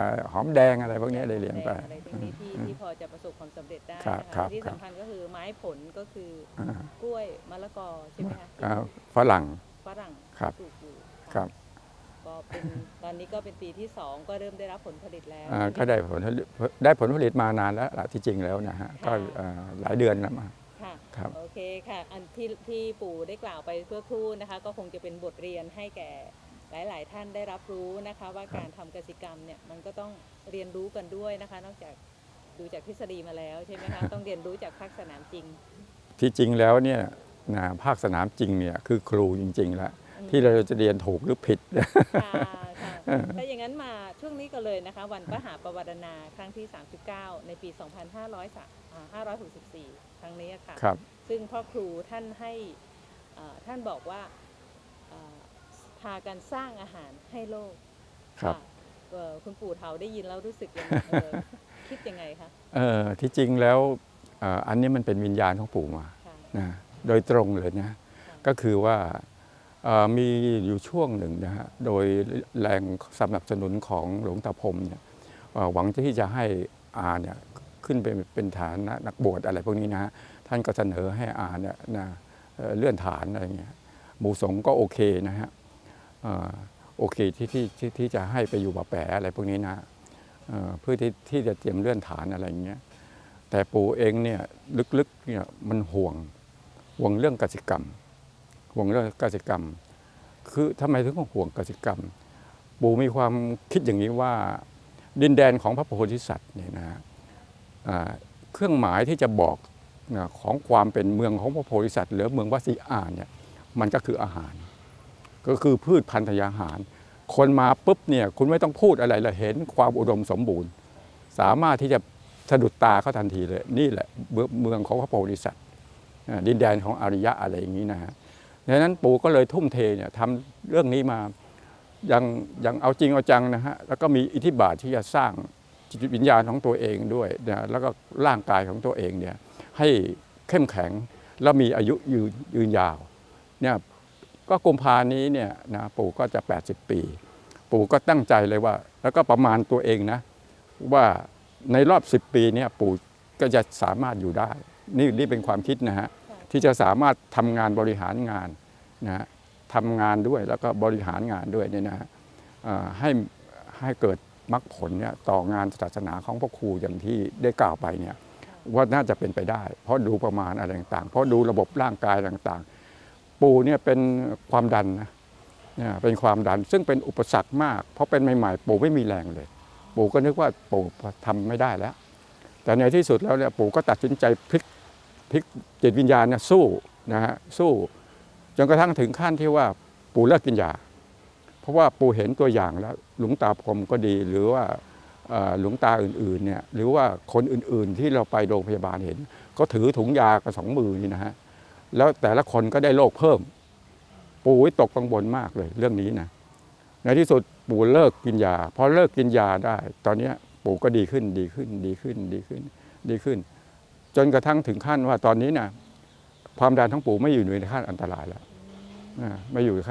อ่าหอมแดงอะไรพวกนี้ได้เลี้ยงไปอะไรพวกนี้ที่ที่พอจะประสบความสำเร็จได้ครับนะครัคะบที่ครับสำคัญก็คือไม้ผลก็คืออ่ากล้วยมะละกอใช่ไหมคะอ่าฝรั่งฝรั่งครับปลูกอยู่ะครับก็เป็นตอนนี้ก็เป็นปีที่สองก็เริ่มได้รับผลผลิตแล้วอ่าก็ได้ผลผลิตได้ผลผลิตมานานแล้วล่ะที่จริงแล้วนะฮะก็อ่าหลายเดือนแล้วมาค่ะครับโอเคค่ะ อันที่ที่ปู่ได้กล่าวไปเพื่อครู่นะคะ ก็คงจะเป็นบทเรียนให้แก่ หลาย ๆ ท่านได้รับรู้นะคะ ว่าการทำกสิกรรมเนี่ยมันก็ต้องเรียนรู้กันด้วยนะคะ นอกจากดูจากทฤษฎีมาแล้วใช่ไหมคะ ต้องเรียนรู้จากภาคสนามจริง ที่จริงแล้วเนี่ยนะภาคสนามจริงเนี่ยคือครูจริง ๆ แล้วอืม ที่เราจะเรียนถูกหรือผิด ค่ะค่ะถ้าอย่างนั้นมาช่วงนี้ก็เลยนะคะ วันพระหาประวัตินาครั้งที่ 39 ในปี 2564 ครั้งนี้ค่ะ ครับ ซึ่งพ่อครูท่านให้เอ่อท่านบอกว่าเอ่อ พากันสร้างอาหารให้โลกครับะเอ่อคุณปู่เทาได้ยินแล้วรู้สึกยังไงเออคิดยังไงคะเอ่อที่จริงแล้วเอ่ออันนี้มันเป็นวิญญาณของปู่มาค่ะ นะโดยตรงเลยนะก็คือว่าเอ่อมีอยู่ช่วงหนึ่งนะฮะโดยแรงสนับสนุนของหลวงตาพรมเนี่ยเอ่อหวังที่จะให้อาเนี่ยขึ้นไปเป็นฐานนะนักบวชอะไรพวกนี้นะฮะท่านก็เสนอให้อาเนี่ยนะเอ่อเลื่อนฐานอะไรเงี้ยหมู่สงฆ์ก็โอเคนะฮะเอ่อ โอเคที่ที่ที่ที่จะให้ไปอยู่บ่าแปะอะไรพวกนี้นะเพื่อที่ที่จะเตรียมเลื่อนฐานอะไรอย่างเงี้ยแต่ปู่เองเนี่ยลึกๆเนี่ยมันห่วงห่วงเรื่องกสิกรรม ห่วงเรื่องกสิกรรม คือทำไมถึงห่วงกสิกรรม ปู่มีความคิดอย่างนี้ว่าดินแดนของพระโพธิสัตว์เนี่ยนะฮะเครื่องหมายที่จะบอกของความเป็นเมืองของพระโพธิสัตว์หรือเมืองวัดศรีอานเนี่ยมันก็คืออาหาร ก็คือพืชพันธุ์ยาหาร คนมาปุ๊บเนี่ยคุณไม่ต้องพูดอะไรเลยเห็นความอุดมสมบูรณ์ สามารถที่จะสะดุดตาเขาทันทีเลย นี่แหละเมืองของพระโพธิสัตว์ดินแดนของอริยะอะไรอย่างนี้นะฮะดังนั้นปู่ก็เลยทุ่มเทเนี่ยทำเรื่องนี้มาอย่างอย่างเอาจริงเอาจังนะฮะแล้วก็มีอิทธิบาทที่จะสร้างจิตวิญญาณของตัวเองด้วยนะแล้วก็ร่างกายของตัวเองเนี่ยให้เข้มแข็งแล้วมีอายุยืนยืนยาวเนี่ย ก็กุมภานี้เนี่ยนะปู่ก็จะ 80 ปี ปู่ก็ตั้งใจเลยว่า แล้วก็ประมาณตัวเองนะ ว่าในรอบ 10 ปีเนี่ยปู่ก็จะสามารถอยู่ได้ นี่นี่เป็นความคิดนะฮะที่จะสามารถทำงานบริหารงานนะฮะทำงานด้วยแล้วก็บริหารงานด้วยเนี่ยนะฮะให้ให้เกิดมรรคผลเนี่ยต่องานศาสนาของพระครูอย่างที่ได้กล่าวไปเนี่ยว่าน่าจะเป็นไปได้ เพราะดูประมาณอะไรต่างๆ เพราะดูระบบร่างกายต่างๆ ปูเนี่ยเป็นความดันนะเนี่ยเป็นความดันซึ่งเป็นอุปสรรคมาก เพราะเป็นใหม่ๆ ปู่ไม่มีแรงเลย ปู่ก็นึกว่าปู่ทำไม่ได้แล้ว แต่ในที่สุดแล้วเนี่ยปู่ก็ตัดสินใจพลิกพลิกจิตวิญญาณเนี่ยสู้นะฮะสู้จนกระทั่งถึงขั้นที่ว่าปู่เลิกกินยา เพราะว่าปู่เห็นตัวอย่างแล้วหลวงตาพรมก็ดีหรือว่าหลวงตาอื่นๆเนี่ยหรือว่าคนอื่นๆที่เราไปโรงพยาบาลเห็น ก็ถือถุงยากับสองมือนี่นะฮะ แล้วแต่ละคนก็ได้โรคเพิ่ม ปู่ตกกังวลมากเลยเรื่องนี้นะในที่สุดปู่เลิกกินยาพอเลิกกินยาได้ ตอนนี้ปู่ก็ดีขึ้นดีขึ้นดีขึ้นดีขึ้นดีขึ้น จนกระทั่งถึงขั้นว่าตอนนี้นะความดันทั้งปู่ไม่อยู่ในขั้นอันตรายแล้วไม่อยู่ในขั้น